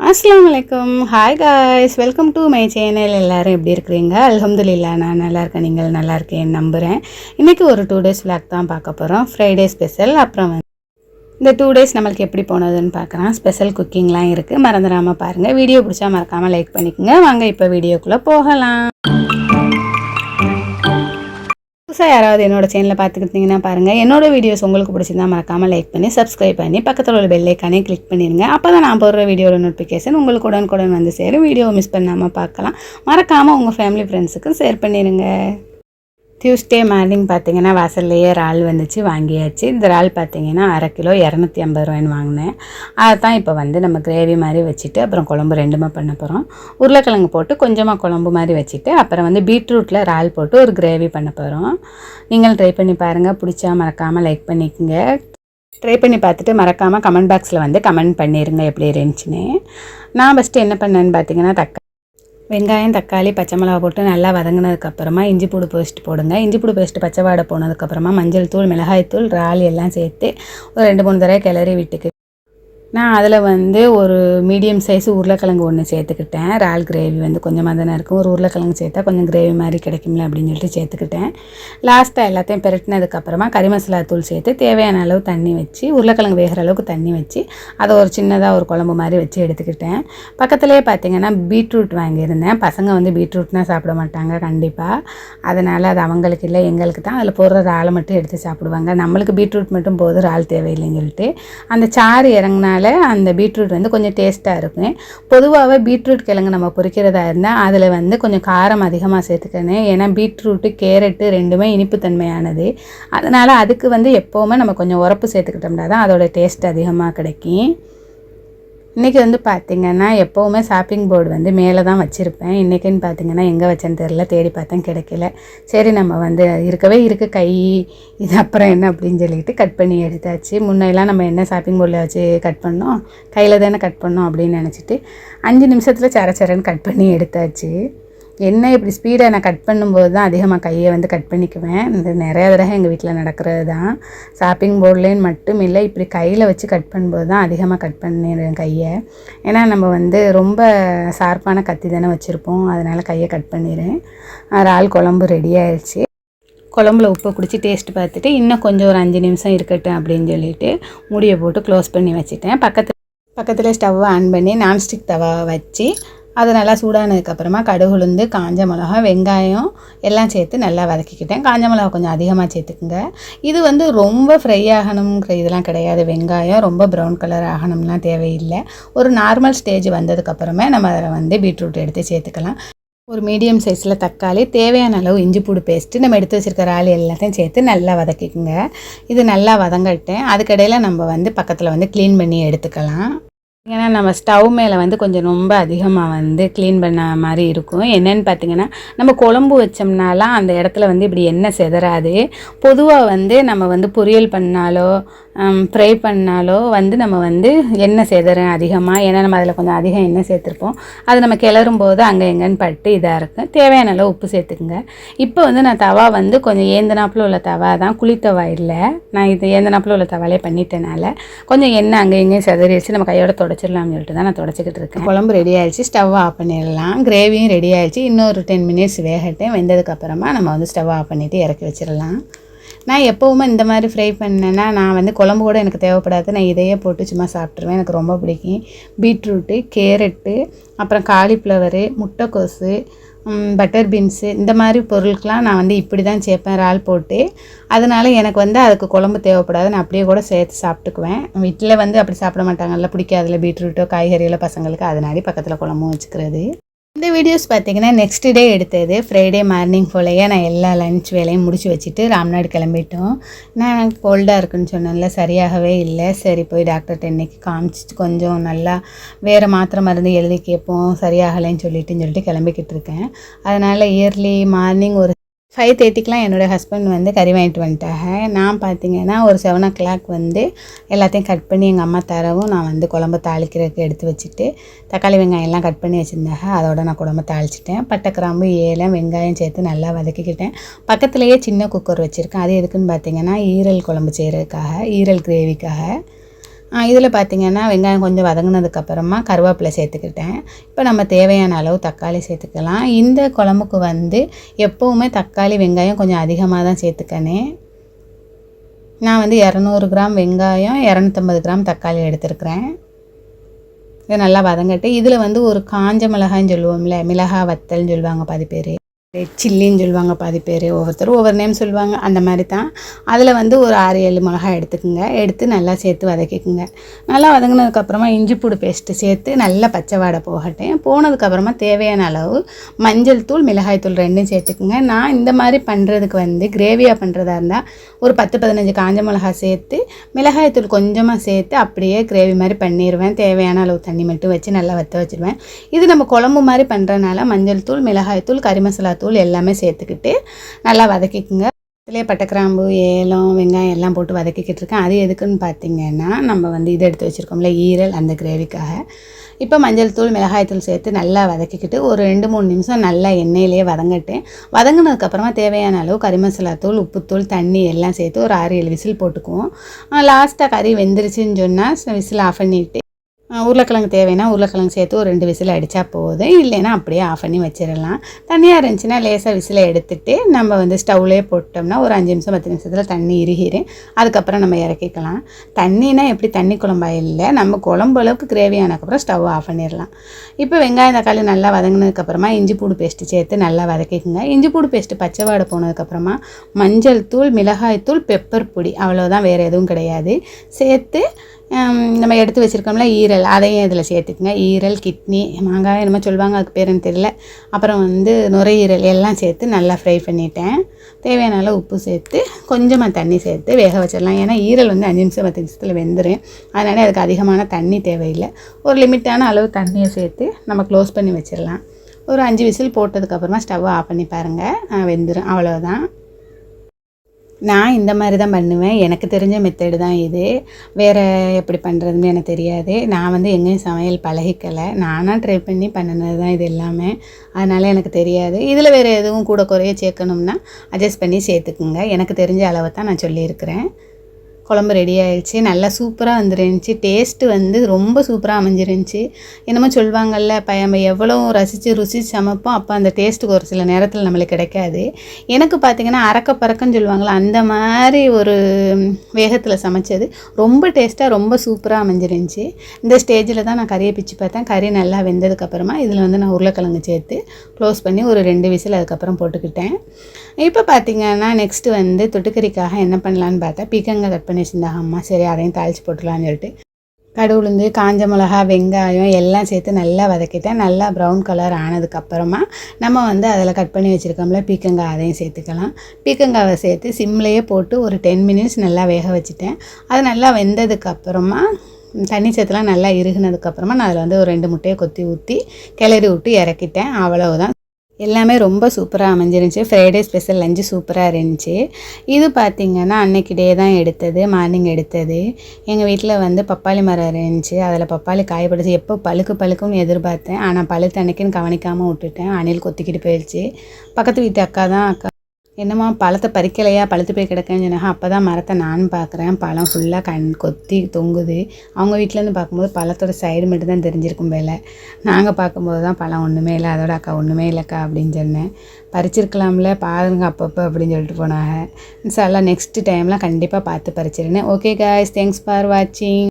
அஸ்லாம் வலைக்கம் hi guys welcome to my channel எல்லோரும் எப்படி இருக்கிறீங்க? அலமதுல்லா நான் நல்லா இருக்கேன். நீங்கள் நல்லா இருக்கேன் நம்புகிறேன் இன்றைக்கி ஒரு டூ டேஸ் விளாக் தான் பார்க்க போகிறோம் ஃப்ரைடே ஸ்பெஷல் அப்புறம் வந்து இந்த டூ டேஸ் நம்மளுக்கு எப்படி போனதுன்னு பார்க்கலாம். ஸ்பெஷல் குக்கிங்லாம் இருக்குது மறந்துடாமல் பாருங்கள் வீடியோ பிடிச்சா மறக்காமல் லைக் பண்ணிக்கோங்க. வாங்க இப்போ வீடியோக்குள்ளே போகலாம். புதுசாக யாராவது என்னோட சேனலை பார்த்துக்கிட்டிங்கன்னா பாருங்கள் என்னோட வீடியோஸ் உங்களுக்கு பிடிச்சிருந்தா மறக்காமல் லைக் பண்ணி சப்ஸ்கிரைப் பண்ணி பக்கத்தில் உள்ள பெல்லைக்கானே கிளிக் பண்ணிடுங்க அப்போ தான் நான் போடுற வீடியோட நோட்டிஃபிகேஷன் உங்களுக்கு உடனுக்குடன் வந்து சேரும். வீடியோவை மிஸ் பண்ணாமல் பார்க்கலாம். மறக்காமல் உங்கள் ஃபேமிலி ஃப்ரெண்ட்ஸுக்கும் ஷேர் பண்ணிடுங்க டியூஸ்டே மார்னிங் பார்த்தீங்கன்னா வாசல்லையே இறால் வந்துச்சு வாங்கியாச்சு. இந்த இறால் பார்த்தீங்கன்னா அரை கிலோ இரநூத்தி ஐம்பது ரூபாய்ன்னு வாங்கினேன். அதை தான் இப்போ வந்து நம்ம கிரேவி மாதிரி வச்சுட்டு அப்புறம் குழம்பு ரெண்டுமே பண்ண போகிறோம் உருளைக்கிழங்கு போட்டு கொஞ்சமாக குழம்பு மாதிரி வச்சுட்டு அப்புறம் வந்து பீட்ரூட்டில் இறால் போட்டு ஒரு கிரேவி பண்ண போகிறோம் நீங்களும் ட்ரை பண்ணி பாருங்கள் பிடிச்சா மறக்காமல் லைக் பண்ணிக்கோங்க. ட்ரை பண்ணி பார்த்துட்டு மறக்காமல் கமெண்ட் பாக்ஸில் வந்து கமெண்ட் பண்ணிடுங்க எப்படி இருந்துச்சுன்னு. நான் ஃபஸ்ட்டு என்ன பண்ணேன்னு பார்த்தீங்கன்னா தக்காளி வெங்காயம் தக்காளி பச்சை மிளகா போட்டு நல்லா வதங்கினதுக்கப்புறமா இஞ்சி பூடு பேஸ்ட் போடுங்க. இஞ்சி பூடு பேஸ்ட் பச்சை வாடை போனதுக்கப்புறமா மஞ்சள் தூள் மிளகாய் தூள் இறால் எல்லாம் சேர்த்து ஒரு ரெண்டு மூணு தடவை கிளறி விட்டுக்கு நான் அதில் வந்து ஒரு மீடியம் சைஸ் உருளைக்கிழங்கு ஒன்று சேர்த்துக்கிட்டேன். இறால் கிரேவி வந்து கொஞ்சமாக தானே இருக்கும். ஒரு உருளைக்கிழங்கு சேர்த்தா கொஞ்சம் கிரேவி மாதிரி கிடைக்கும்ல அப்படின்னு சொல்லிட்டு சேர்த்துக்கிட்டேன். லாஸ்ட்டாக எல்லாத்தையும் பெரட்டினதுக்கப்புறமா கறி மசாலா தூள் சேர்த்து தேவையான அளவு தண்ணி வச்சு உருளைக்கிழங்கு வேகிற அளவுக்கு தண்ணி வச்சு அதை ஒரு சின்னதாக ஒரு குழம்பு மாதிரி வச்சு எடுத்துக்கிட்டேன். பக்கத்துலேயே பார்த்தீங்கன்னா பீட்ரூட் வாங்கியிருந்தேன். பசங்க வந்து பீட்ரூட்னால் சாப்பிட மாட்டாங்க கண்டிப்பாக அதனால் அது அவங்களுக்கு இல்லை எங்களுக்கு தான். அதில் போடுற இறாலை மட்டும் எடுத்து சாப்பிடுவாங்க. நம்மளுக்கு பீட்ரூட் மட்டும் போதும் இறால் தேவையில்லைன்னு சொல்லிட்டு. அந்த சாறு இறங்கினால அந்த பீட்ரூட் வந்து கொஞ்சம் டேஸ்ட்டாக இருக்கும். பொதுவாகவே பீட்ரூட் கிழங்கு நம்ம பொறிக்கிறதா இருந்தால் அதில் வந்து கொஞ்சம் காரம் அதிகமாக சேர்த்துக்கணும். ஏன்னா பீட்ரூட்டு கேரட்டு ரெண்டுமே இனிப்புத்தன்மையானது. அதனால் அதுக்கு வந்து எப்போவுமே நம்ம கொஞ்சம் உரப்பு சேர்த்துக்கிட்டோம்னா தான் அதோட டேஸ்ட் அதிகமாக கிடைக்கும். இன்றைக்கி வந்து பார்த்திங்கன்னா எப்போவுமே ஷாப்பிங் போர்டு வந்து மேலே தான் வச்சுருப்பேன். இன்றைக்கின்னு பார்த்தீங்கன்னா எங்கே வச்சேன்னு தெரில தேடி பார்த்தேன் கிடைக்கல. சரி நம்ம வந்து இருக்கவே இருக்குது கை இது அப்புறம் என்ன அப்படின்னு சொல்லிட்டு கட் பண்ணி எடுத்தாச்சு. முன்னெல்லாம் நம்ம என்ன ஷாப்பிங் போர்டில் வச்சு கட் பண்ணோம்? கையில் தானே கட் பண்ணோம் அப்படின்னு நினச்சிட்டு அஞ்சு நிமிஷத்தில் சர சரன்னு கட் பண்ணி எடுத்தாச்சு. என்ன இப்படி ஸ்பீடை நான் கட் பண்ணும்போது தான் அதிகமாக கையை வந்து கட் பண்ணிக்குவேன். இது நிறையா தடவை எங்கள் வீட்டில் நடக்கிறது தான். ஷாப்பிங் போர்ட்லேன்னு மட்டும் இல்லை இப்படி கையில் வச்சு கட் பண்ணும்போது தான் அதிகமாக கட் பண்ணிடுவேன் கையை. ஏன்னா நம்ம வந்து ரொம்ப ஷார்ப்பான கத்தி தானே வச்சுருப்போம். அதனால் கையை கட் பண்ணிடுறேன் இறால் குழம்பு ரெடி ஆயிடுச்சு. குழம்புல உப்பை குடித்து டேஸ்ட் பார்த்துட்டு இன்னும் கொஞ்சம் ஒரு அஞ்சு நிமிஷம் இருக்கட்டும் அப்படின்னு சொல்லிட்டு மூடியை போட்டு க்ளோஸ் பண்ணி வச்சுட்டேன். பக்கத்தில் பக்கத்தில் ஸ்டவ்வை ஆன் பண்ணி நான்ஸ்டிக் தவா வச்சு அது நல்லா சூடானதுக்கப்புறமா கடுகு உளுந்து காஞ்ச மிளகா வெங்காயம் எல்லாம் சேர்த்து நல்லா வதக்கிக்கிட்டேன். காஞ்ச மிளகா கொஞ்சம் அதிகமாக சேர்த்துக்குங்க. இது வந்து ரொம்ப ஃப்ரை ஆகணுங்கிற இதெல்லாம் கிடையாது. வெங்காயம் ரொம்ப ப்ரௌன் கலர் ஆகணும்லாம் தேவையில்லை. ஒரு நார்மல் ஸ்டேஜ் வந்ததுக்கப்புறமே நம்ம அதில் வந்து பீட்ரூட் எடுத்து சேர்த்துக்கலாம். ஒரு மீடியம் சைஸில் தக்காளி தேவையான அளவு இஞ்சி பூடு பேஸ்ட்டு நம்ம எடுத்து வச்சுருக்கிற ஆள் எல்லாத்தையும் சேர்த்து நல்லா வதக்கிக்குங்க. இது நல்லா வதங்கட்டேன் அதுக்கடையில் நம்ம வந்து பக்கத்தில் வந்து க்ளீன் பண்ணி எடுத்துக்கலாம். ஏன்னா நம்ம ஸ்டவ் மேலே வந்து கொஞ்சம் ரொம்ப அதிகமாக வந்து க்ளீன் பண்ண மாதிரி இருக்கும். என்னென்னு பார்த்தீங்கன்னா நம்ம குழம்பு வச்சோம்னாலாம் அந்த இடத்துல வந்து இப்படி எண்ணெய் செதறாது. பொதுவாக வந்து நம்ம வந்து பொரியல் பண்ணாலோ ஃப்ரை பண்ணாலோ வந்து நம்ம வந்து எண்ணெய் செதறேன் அதிகமாக ஏன்னா நம்ம அதில் கொஞ்சம் அதிகம் எண்ணெய் சேர்த்துருப்போம். அது நம்ம கிளறும் போது அங்கே எங்கேன்னு பட்டு இதாக இருக்கும் தேவையான அளவு உப்பு சேர்த்துக்குங்க. இப்போ வந்து நான் தவா வந்து கொஞ்சம் ஏந்தனாப்பில் உள்ள தவா தான். குளித்தவா இல்லை. நான் இது ஏந்தனாப்பில் உள்ள தவாலே பண்ணிட்டனால கொஞ்சம் எண்ணெய் அங்கே எங்கேயும் செதறிடுச்சு நம்ம கையோட தொடச்சிடலாம்னு சொல்லிட்டு தான் நான் தொடச்சிக்கிட்டு இருக்கேன். குழம்பு ரெடி ஆயிடுச்சு. ஸ்டவ் ஆஃப் பண்ணிடலாம். கிரேவியும் ரெடி ஆயிடுச்சு. இன்னொரு டென் மினிட்ஸ் வேகட்டேன் வெந்ததுக்கப்புறமா நம்ம வந்து ஸ்டவ் ஆஃப் பண்ணிவிட்டு இறக்கி வச்சிடலாம். நான் எப்போவுமே இந்த மாதிரி ஃப்ரை பண்ணேன்னா நான் வந்து குழம்பு கூட எனக்கு தேவைப்படாது. நான் இதையே போட்டு சும்மா சாப்பிட்ருவேன் எனக்கு ரொம்ப பிடிக்கும். பீட்ரூட்டு கேரட்டு அப்புறம் காலிஃப்ளவரு முட்டைக்கோஸு பட்டர் பீன்ஸு இந்த மாதிரி பொருளுக்கெலாம் நான் வந்து இப்படி தான் சேர்ப்பேன் இறால் போட்டு. அதனால் எனக்கு வந்து அதுக்கு குழம்பு தேவைப்படாது. நான் அப்படியே கூட சேர்த்து சாப்பிட்டுக்குவேன். வீட்டில் வந்து அப்படி சாப்பிட மாட்டாங்கல்ல பிடிக்காதுல பீட்ரூட்டோ காய்கறிகளோ பசங்களுக்கு. அதனால பக்கத்தில் குழம்பும் வச்சுக்கிறது. இந்த வீடியோஸ் பார்த்தீங்கன்னா நெக்ஸ்ட் டே எடுத்தது. ஃப்ரைடே மார்னிங் போலயே நான் எல்லா லன்ச் வேலையும் முடிச்சு வச்சுட்டு ராம்நாடு கிளம்பிட்டோம். நான் கோல்டாக இருக்குன்னு சொன்னேன்ல சரியாகவே இல்லை. சரி போய் டாக்டர்கிட்ட இன்னைக்கு காமிச்சிட்டு கொஞ்சம் நல்லா வேறு மாத்திரை மருந்து எழுதி கேட்போம் சரியாகலைன்னு சொல்லிட்டுன்னு சொல்லிட்டு கிளம்பிக்கிட்டு இருக்கேன். அதனால் இயர்லி மார்னிங் ஒரு ஃபைவ் தேர்ட்டிக்கெலாம் என்னோடய ஹஸ்பண்ட் வந்து கறி வாங்கிட்டு வந்துட்டாங்க. நான் பார்த்தீங்கன்னா ஒரு செவன் ஓ கிளாக் வந்து எல்லாத்தையும் கட் பண்ணி எங்கள் அம்மா தரவும் நான் வந்து குழம்பு தாளிக்கிறதுக்கு எடுத்து வச்சுட்டு தக்காளி வெங்காயம் எல்லாம் கட் பண்ணி வச்சுருந்தாங்க. அதோட நான் குழம்பு தாளிச்சிட்டேன். பட்டை கிராம்பு ஏலம் வெங்காயம் சேர்த்து நல்லா வதக்கிக்கிட்டேன். பக்கத்துலேயே சின்ன குக்கர் வச்சுருக்கேன். அது எதுக்குன்னு பார்த்தீங்கன்னா ஈரல் குழம்பு செய்கிறதுக்காக ஈரல் கிரேவிக்காக இதில் பார்த்திங்கன்னா வெங்காயம் கொஞ்சம் வதங்கினதுக்கப்புறமா கருவேப்பிலை சேர்த்துக்கிட்டேன். இப்போ நம்ம தேவையான அளவு தக்காளி சேர்த்துக்கலாம். இந்த குழம்புக்கு வந்து எப்போவுமே தக்காளி வெங்காயம் கொஞ்சம் அதிகமாக தான் சேர்த்துக்கனேன் நான் வந்து இரநூறு கிராம் வெங்காயம் இரநூத்தம்பது கிராம் தக்காளி எடுத்துருக்குறேன். இதை நல்லா வதங்கட்டு இதில் வந்து ஒரு காஞ்ச மிளகாய்ன்னு சொல்லுவோம்ல மிளகா வத்தல்னு சொல்லுவாங்க பாதி பேர். சில்லின்னு சொல்லுவாங்க பாதி பேர் ஒவ்வொருத்தரும் ஒவ்வொரு நேம் சொல்லுவாங்க அந்த மாதிரி தான் அதில் வந்து ஒரு ஆறு ஏழு மிளகாய் எடுத்துக்கோங்க. எடுத்து நல்லா சேர்த்து வதக்கிக்குங்க. நல்லா வதங்கினதுக்கப்புறமா இஞ்சி பூடு பேஸ்ட்டு சேர்த்து நல்லா பச்சை வாடை போகட்டேன் போனதுக்கப்புறமா தேவையான அளவு மஞ்சள் தூள் மிளகாய் தூள் ரெண்டும் சேர்த்துக்குங்க. நான் இந்த மாதிரி பண்ணுறதுக்கு வந்து கிரேவியாக பண்ணுறதா இருந்தால் ஒரு பத்து பதினஞ்சு காஞ்ச மிளகாய் சேர்த்து மிளகாய் தூள் கொஞ்சமாக சேர்த்து அப்படியே கிரேவி மாதிரி பண்ணிடுவேன் தேவையான அளவு தண்ணி மட்டும் வச்சு நல்லா வற்ற வச்சுருவேன். இது நம்ம குழம்பு மாதிரி பண்ணுறதுனால மஞ்சள் தூள் மிளகாய் தூள் கறி மசாலா தூள் எல்லாமே சேர்த்துக்கிட்டு நல்லா வதக்கிக்குங்க. இதிலே பட்டை கிராம்பு ஏலம் வெங்காயம் எல்லாம் போட்டு வதக்கிக்கிட்டு இருக்கேன் அது எதுக்குன்னு பார்த்தீங்கன்னா நம்ம வந்து இதை எடுத்து வச்சுருக்கோம்ல ஈரல் அந்த கிரேவிக்காக. இப்போ மஞ்சள் தூள் மிளகாய் தூள் சேர்த்து நல்லா வதக்கிக்கிட்டு ஒரு ரெண்டு மூணு நிமிஷம் நல்லா எண்ணெயிலேயே வதங்கட்டேன் வதங்கினதுக்கப்புறமா தேவையான அளவு கறி மசாலா தூள் உப்புத்தூள் தண்ணி எல்லாம் சேர்த்து ஒரு ஆறு ஏழு விசில் போட்டுக்குவோம். லாஸ்ட்டாக கறி வெந்துருச்சுன்னு சொன்னால் விசில் ஆஃப் பண்ணிவிட்டு உருளைக்கிழங்கு தேவைன்னா உருளைக்கிழங்கு சேர்த்து ஒரு ரெண்டு விசில் அடித்தா போதும். இல்லைன்னா அப்படியே ஆஃப் பண்ணி வச்சிடலாம். தண்ணியாக இருந்துச்சுன்னா லேசாக விசிலை எடுத்துகிட்டு நம்ம வந்து ஸ்டவ்லேயே போட்டோம்னா ஒரு அஞ்சு நிமிஷம் பத்து நிமிஷத்தில் தண்ணி இறுகிடும் அதுக்கப்புறம் நம்ம இறக்கிக்கலாம். தண்ணினா எப்படி தண்ணி குழம்பா? இல்லை நம்ம குழம்பு அளவுக்கு கிரேவி ஆனதுக்கப்புறம் ஸ்டவ் ஆஃப் பண்ணிடலாம். இப்போ வெங்காயம் தக்காளி நல்லா வதங்கினதுக்கப்புறமா இஞ்சி பூடு பேஸ்ட்டு சேர்த்து நல்லா வதக்கிக்கோங்க. இஞ்சி பூடு பேஸ்ட்டு பச்சை வாடை போனதுக்கப்புறமா மஞ்சள் தூள் மிளகாய் தூள் பெப்பர் பொடி அவ்வளோதான் வேறு எதுவும் கிடையாது. சேர்த்து நம்ம எடுத்து வச்சுருக்கோம்ல ஈரல். அதையும் இதில் சேர்த்துக்குங்க. ஈரல் கிட்னி மாங்காய் என்னமோ சொல்லுவாங்க அதுக்கு பேருன்னு தெரியல. அப்புறம் வந்து நுரையீரல் எல்லாம் சேர்த்து நல்லா ஃப்ரை பண்ணிட்டேன். தேவையான அளவு உப்பு சேர்த்து கொஞ்சமாக தண்ணி சேர்த்து வேக வச்சிடலாம். ஏன்னா ஈரல் வந்து அஞ்சு நிமிஷம் பத்து நிமிஷத்தில் வெந்துடும் அதனால அதுக்கு அதிகமான தண்ணி தேவையில்லை. ஒரு லிமிட்டான அளவு தண்ணியை சேர்த்து நம்ம க்ளோஸ் பண்ணி வச்சிடலாம். ஒரு அஞ்சு விசில் போட்டதுக்கப்புறமா ஸ்டவ் ஆஃப் பண்ணி பாருங்கள் வெந்துடும் அவ்வளோதான் நான் இந்த மாதிரி தான் பண்ணுவேன். எனக்கு தெரிஞ்ச மெத்தடு தான் இது. வேறு எப்படி பண்ணுறதுன்னு எனக்கு தெரியாது. நான் வந்து எங்கேயும் சமையல் பழகிக்கலை. நானாக ட்ரை பண்ணி பண்ணினது தான் இது எல்லாமே. அதனால் எனக்கு தெரியாது. இதில் வேறு எதுவும் கூட குறைய சேர்க்கணும்னா அட்ஜஸ்ட் பண்ணி சேர்த்துக்குங்க. எனக்கு தெரிஞ்ச அளவை தான் நான் சொல்லியிருக்கிறேன். குழம்பு ரெடி ஆயிடுச்சு. நல்லா சூப்பராக வந்துருந்துச்சு. டேஸ்ட்டு வந்து ரொம்ப சூப்பராக அமைஞ்சிருந்துச்சு. என்னமோ சொல்லுவாங்கல்ல பையன் எவ்வளோ ரசித்து ருசி சமைப்போம் அப்போ அந்த டேஸ்ட்டுக்கு ஒரு சில நேரத்தில் நம்மளுக்கு கிடைக்காது. எனக்கு பார்த்திங்கன்னா அறக்க பறக்கன்னு சொல்லுவாங்களே அந்த மாதிரி ஒரு வேகத்தில் சமைச்சது ரொம்ப டேஸ்ட்டாக ரொம்ப சூப்பராக அமைஞ்சிருந்துச்சி. இந்த ஸ்டேஜில் தான் நான் கறியை பிச்சு பார்த்தேன். கறி நல்லா வெந்ததுக்கப்புறமா இதில் வந்து நான் உருளைக்கிழங்கு சேர்த்து க்ளோஸ் பண்ணி ஒரு ரெண்டு விசில் அதுக்கப்புறம் போட்டுக்கிட்டேன். இப்போ பார்த்திங்கன்னா நெக்ஸ்ட்டு வந்து தொட்டுக்கறிக்காக என்ன பண்ணலான்னு பார்த்தா பீக்கங்காய் கட் பண்ணி வச்சுருந்தாங்க அம்மா சரி அதையும் தாளித்து போட்டுலான்னு சொல்லிட்டு கடுவுளுந்து காஞ்ச மிளகா வெங்காயம் எல்லாம் சேர்த்து நல்லா வதக்கிட்டேன். நல்லா ப்ரௌன் கலர் ஆனதுக்கப்புறமா நம்ம வந்து அதில் கட் பண்ணி வச்சுருக்கோம்ல பீக்கங்காய் அதையும் சேர்த்துக்கலாம். பீக்கங்காவை சேர்த்து சிம்லேயே போட்டு ஒரு டென் மினிட்ஸ் நல்லா வேக வச்சுட்டேன். அது நல்லா வெந்ததுக்கப்புறமா தண்ணி சேர்த்துலாம் நல்லா இறுகினதுக்கப்புறமா நான் அதில் வந்து ஒரு ரெண்டு முட்டையை கொத்தி ஊற்றி கிளறி விட்டு இறக்கிட்டேன். அவ்வளவுதான். எல்லாமே ரொம்ப சூப்பராக அமைஞ்சிருந்துச்சி. ஃப்ரைடே ஸ்பெஷல் லஞ்சு சூப்பராக இருந்துச்சு. இது பார்த்திங்கன்னா அன்னைக்கு டே தான் எடுத்தது மார்னிங் எடுத்தது. எங்கள் வீட்டில் வந்து பப்பாளி மரம் இருந்துச்சு. அதில் பப்பாளி காயப்படுச்சு எப்போ பழுக்கு பழுக்கும்னு எதிர்பார்த்தேன். ஆனால் பழுத்து அன்னைக்குன்னு கவனிக்காமல் விட்டுட்டேன். அணில் கொத்திக்கிட்டு போயிடுச்சு பக்கத்து வீட்டு அக்கா தான் அக்கா என்னம்மா பழத்தை பறிக்கலையா? பழுத்து போய் கிடக்கேன்னு சொன்னாங்க அப்போ தான் மரத்தை நான் பார்க்குறேன். பழம் ஃபுல்லாக கண் கொத்தி தொங்குது. அவங்க வீட்டிலேருந்து பார்க்கும்போது பழத்தோட சைடு மட்டும் தான் தெரிஞ்சிருக்கும் போல நாங்கள் பார்க்கும்போது தான் பழம் ஒன்றுமே இல்லை. அதோட அக்கா ஒன்றுமே இல்லைக்கா அப்படின்னு சொன்னேன். பறிச்சிருக்கலாம்ல பாருங்க அப்பப்போ அப்படின்னு சொல்லிட்டு போனாங்க. சார்லாம் நெக்ஸ்ட் டைம்லாம் கண்டிப்பாக பார்த்து பறிச்சிருந்தேன் ஓகே காய்ஸ் தேங்க்ஸ் ஃபார் வாட்சிங்